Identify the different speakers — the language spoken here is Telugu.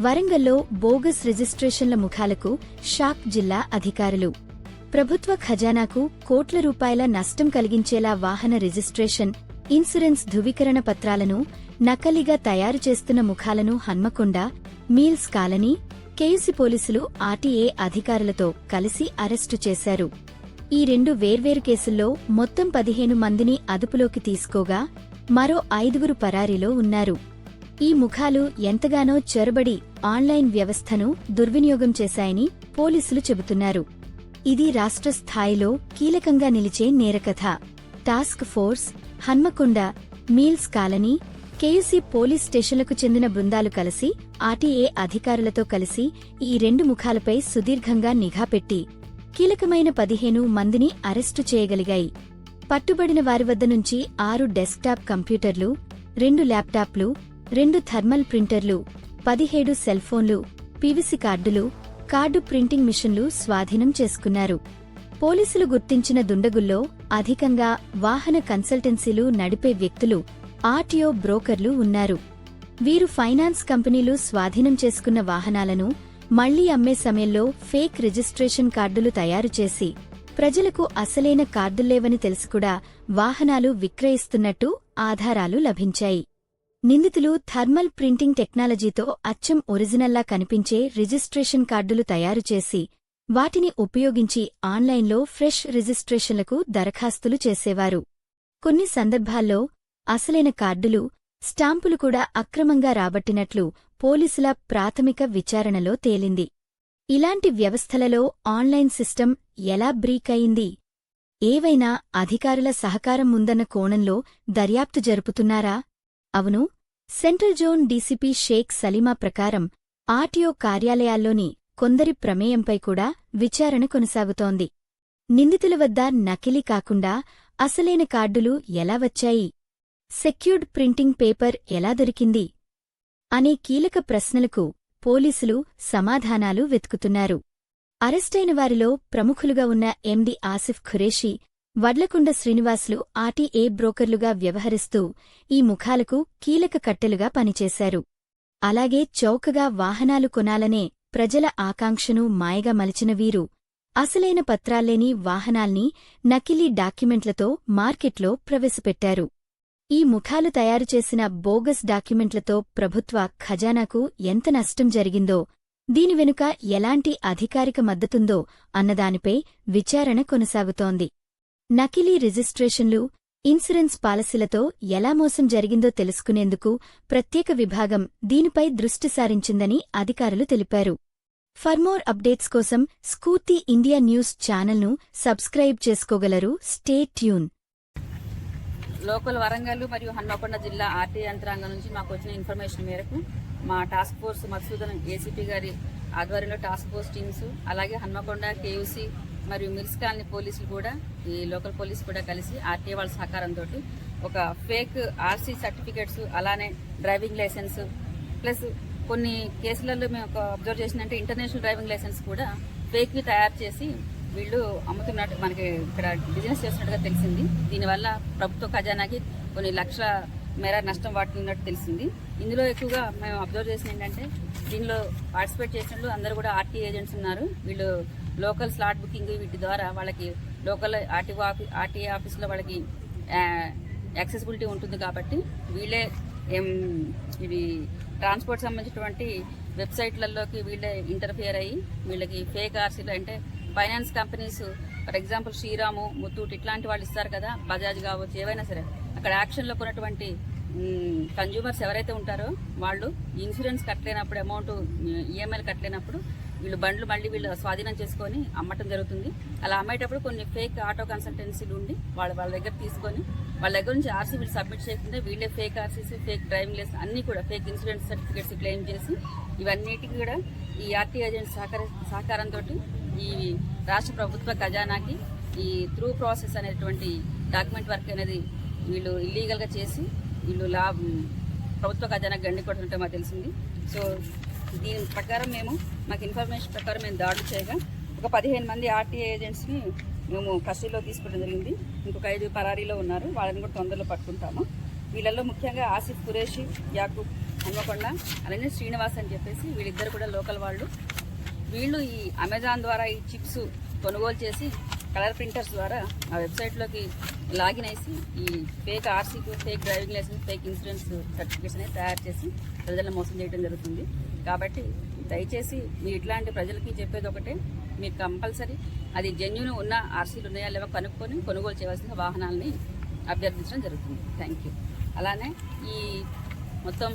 Speaker 1: వరంగల్లో బోగస్ రిజిస్ట్రేషన్ల ముఖాలకు షాక్ జిల్లా అధికారులు. ప్రభుత్వ ఖజానాకు కోట్ల రూపాయల నష్టం కలిగించేలా వాహన రిజిస్ట్రేషన్ ఇన్సూరెన్స్ ధృవీకరణ పత్రాలను నకలిగా తయారు చేస్తున్న ముఖాలను హన్మకొండ మీల్స్ కాలనీ కేయూసీ పోలీసులు ఆర్టీఏ అధికారులతో కలిసి అరెస్టు చేశారు. ఈ రెండు వేర్వేరు కేసుల్లో మొత్తం పదిహేను మందిని అదుపులోకి తీసుకోగా మరో ఐదుగురు పరారీలో ఉన్నారు. ఈ ముఖాలు ఎంతగానో చొరబడి ఆన్లైన్ వ్యవస్థను దుర్వినియోగం చేశాయని పోలీసులు చెబుతున్నారు. ఇది రాష్ట్ర స్థాయిలో కీలకంగా నిలిచే నేరకథ. Task force Hanamkonda Mills Colony KUC police స్టేషన్లకు చెందిన బృందాలు కలిసి ఆర్టీఏ అధికారులతో కలిసి ఈ రెండు ముఖాలపై సుదీర్ఘంగా నిఘా పెట్టి కీలకమైన పదిహేను మందిని అరెస్టు చేయగలిగాయి. పట్టుబడిన వారి వద్ద నుంచి ఆరు డెస్క్టాప్ కంప్యూటర్లు రెండు ల్యాప్టాప్లు రెండు థర్మల్ ప్రింటర్లు పదిహేడు సెల్ఫోన్లు పీవీసీ కార్డులు కార్డు ప్రింటింగ్ మిషన్లు స్వాధీనం చేసుకున్నారు. పోలీసులు గుర్తించిన దుండగుల్లో అధికంగా వాహన కన్సల్టెన్సీలు నడిపే వ్యక్తులు ఆర్టీఓ బ్రోకర్లు ఉన్నారు. వీరు ఫైనాన్స్ కంపెనీలు స్వాధీనం చేసుకున్న వాహనాలను మళ్ళీ అమ్మే సమయంలో ఫేక్ రిజిస్ట్రేషన్ కార్డులు తయారు చేసి ప్రజలకు అసలైన కార్డుల్లేవని తెలిసి కూడా వాహనాలు విక్రయిస్తున్నట్టు ఆధారాలు లభించాయి. నిందితులు థర్మల్ ప్రింటింగ్ టెక్నాలజీతో అచ్చం ఒరిజినల్లా కనిపించే రిజిస్ట్రేషన్ కార్డులు తయారు చేసి వాటిని ఉపయోగించి ఆన్లైన్లో ఫ్రెష్ రిజిస్ట్రేషన్లకు దరఖాస్తులు చేసేవారు. కొన్ని సందర్భాల్లో అసలైన కార్డులు స్టాంపులు కూడా అక్రమంగా రాబట్టినట్లు పోలీసుల ప్రాథమిక విచారణలో తేలింది. ఇలాంటి వ్యవస్థలలో ఆన్లైన్ సిస్టమ్ ఎలా బ్రీక్ అయింది? ఏవైనా అధికారుల సహకారం ఉందన్న కోణంలో దర్యాప్తు జరుపుతున్నారా? అవును central zone DCP Sheikh Saleema ప్రకారం ఆర్టీఓ కార్యాలయాల్లోని కొందరి ప్రమేయంపై కూడా విచారణ కొనసాగుతోంది. నిందితుల వద్ద నకిలీ కాకుండా అసలైన కార్డులు ఎలా వచ్చాయి? సెక్యూర్డ్ ప్రింటింగ్ పేపర్ ఎలా దొరికింది? అనే కీలక ప్రశ్నలకు పోలీసులు సమాధానాలు వెతుకుతున్నారు. అరెస్టైన వారిలో ప్రముఖులుగా ఉన్న ఎండి ఆసిఫ్ ఖురేషీ వడ్లకుండ శ్రీనివాసులు ఆర్టీఏ బ్రోకర్లుగా వ్యవహరిస్తూ ఈ ముఖాలకు కీలక కట్టెలుగా పనిచేశారు. అలాగే చౌకగా వాహనాలు కొనాలనే ప్రజల ఆకాంక్షను మాయగా మలిచిన వీరు అసలైన పత్రాల్లేని వాహనాల్ని నకిలీ డాక్యుమెంట్లతో మార్కెట్లో ప్రవేశపెట్టారు. ఈ ముఖాలు తయారు చేసిన బోగస్ డాక్యుమెంట్లతో ప్రభుత్వ ఖజానాకు ఎంత నష్టం జరిగిందో దీని వెనుక ఎలాంటి అధికారిక మద్దతుందో అన్నదానిపై విచారణ కొనసాగుతోంది. నకిలీ రిజిస్ట్రేషన్లు ఇన్సూరెన్స్ పాలసీలతో ఎలా మోసం జరిగిందో తెలుసుకునేందుకు ప్రత్యేక విభాగం దీనిపై దృష్టి సారించిందని అధికారులు తెలిపారు. ఫర్మోర్ అప్డేట్స్ కోసం స్కూర్తి ఇండియా న్యూస్ ఛానల్ను సబ్స్క్రైబ్ చేసుకోగలరు. Stay tune.
Speaker 2: లోకల్ వరంగల్ మరియు హన్మకొండ జిల్లా ఆర్టీ యంత్రాంగం నుంచి మాకు వచ్చిన ఇన్ఫర్మేషన్ మేరకు మా టాస్క్ ఫోర్స్ మధుసూదన్ ఏసీపీ గారి ఆధ్వర్యంలో టాస్క్ ఫోర్స్ టీమ్స్ అలాగే హన్మకొండ కేయూసీ మరియు మున్సిపాలిటీ పోలీసులు కూడా ఈ లోకల్ పోలీసు కూడా కలిసి ఆర్టీఏ వాళ్ళ సహకారంతో ఒక ఫేక్ ఆర్సీ సర్టిఫికేట్స్ అలానే డ్రైవింగ్ లైసెన్స్ ప్లస్ కొన్ని కేసులలో మేము ఒక అబ్జర్వ్ చేసినంటే ఇంటర్నేషనల్ డ్రైవింగ్ లైసెన్స్ కూడా ఫేక్వి తయారు చేసి వీళ్ళు అమ్ముతున్నట్టు మనకి ఇక్కడ బిజినెస్ చేస్తున్నట్టుగా తెలిసింది. దీనివల్ల ప్రభుత్వ ఖజానాకి కొన్ని లక్షల మేర నష్టం వాటిల్లినట్టు తెలిసింది. ఇందులో ఎక్కువగా మేము అబ్జర్వ్ చేసిన ఏంటంటే దీనిలో పార్టిసిపేట్ చేసిన అందరూ కూడా ఆర్టీ ఏజెంట్స్ ఉన్నారు. వీళ్ళు లోకల్ స్లాట్ బుకింగ్ వీటి ద్వారా వాళ్ళకి లోకల్ ఆర్టీఓ ఆఫీ ఆర్టీఏ ఆఫీస్లో వాళ్ళకి యాక్సెసిబిలిటీ ఉంటుంది కాబట్టి వీళ్ళే ఇవి ట్రాన్స్పోర్ట్ సంబంధించినటువంటి వెబ్సైట్లలోకి వీళ్ళే ఇంటర్ఫియర్ అయ్యి వీళ్ళకి ఫేక్ ఆర్సీలు అంటే finance companies for example Shriram Muthoot ఇట్లాంటి వాళ్ళు ఇస్తారు కదా బజాజ్ కావచ్చు ఏవైనా సరే. అక్కడ యాక్షన్లో కొన్నటువంటి కన్జ్యూమర్స్ ఎవరైతే ఉంటారో వాళ్ళు ఇన్సూరెన్స్ కట్టలేనప్పుడు అమౌంట్ ఈఎంఐలు కట్టలేనప్పుడు వీళ్ళు బండ్లు మళ్ళీ వీళ్ళు స్వాధీనం చేసుకొని అమ్మటం జరుగుతుంది. అలా అమ్మేటప్పుడు కొన్ని ఫేక్ ఆటో కన్సల్టెన్సీలు ఉండి వాళ్ళ వాళ్ళ దగ్గర తీసుకొని వాళ్ళ దగ్గర నుంచి ఆర్సీ వీళ్ళు సబ్మిట్ చేయకుండా వీళ్ళే fake RCs fake driving licence అన్ని కూడా ఫేక్ ఇన్సూరెన్స్ సర్టిఫికేట్స్ క్లెయిమ్ చేసి ఇవన్నిటికీ కూడా ఈ ఆర్టీ ఏజెంట్ సహకార సహకారంతో ఈ రాష్ట్ర ప్రభుత్వ ఖజానాకి ఈ త్రూ ప్రాసెస్ అనేటువంటి డాక్యుమెంట్ వర్క్ అనేది వీళ్ళు ఇల్లీగల్గా చేసి వీళ్ళు లా ప్రభుత్వ ఖజానాకి గండి కొడుతుంటే మాకు తెలిసింది. సో దీని ప్రకారం మేము మాకు ఇన్ఫర్మేషన్ ప్రకారం మేము దాడులు చేయగా ఒక పదిహేను మంది ఆర్టీఏ ఏజెంట్స్ని మేము కస్టడీలో తీసుకోవడం జరిగింది. ఇంకొక ఐదు పరారీలో ఉన్నారు. వాళ్ళని కూడా తొందరలో పట్టుకుంటాము. వీళ్ళల్లో ముఖ్యంగా ఆసిఫ్ కురేషి యాకూబ్ హన్మకొండ అలానే శ్రీనివాస్ అని చెప్పేసి వీళ్ళిద్దరు కూడా లోకల్ వాళ్ళు. వీళ్ళు ఈ అమెజాన్ ద్వారా ఈ చిప్స్ కొనుగోలు చేసి కలర్ ప్రింటర్స్ ద్వారా ఆ వెబ్సైట్లోకి లాగిన్ అయ్యి ఈ fake RC fake driving licence fake insurance certificates అనేది తయారు చేసి ప్రజలను మోసం చేయడం జరుగుతుంది. కాబట్టి దయచేసి మీ ఇట్లాంటి ప్రజలకి చెప్పేది ఒకటే మీరు కంపల్సరీ అది జెన్యున్ ఉన్న ఆర్సీలు ఉన్నాయా లేవో కనుక్కొని కొనుగోలు చేయవలసిన వాహనాలని అభ్యర్థించడం జరుగుతుంది. థ్యాంక్ యూ అలానే ఈ మొత్తం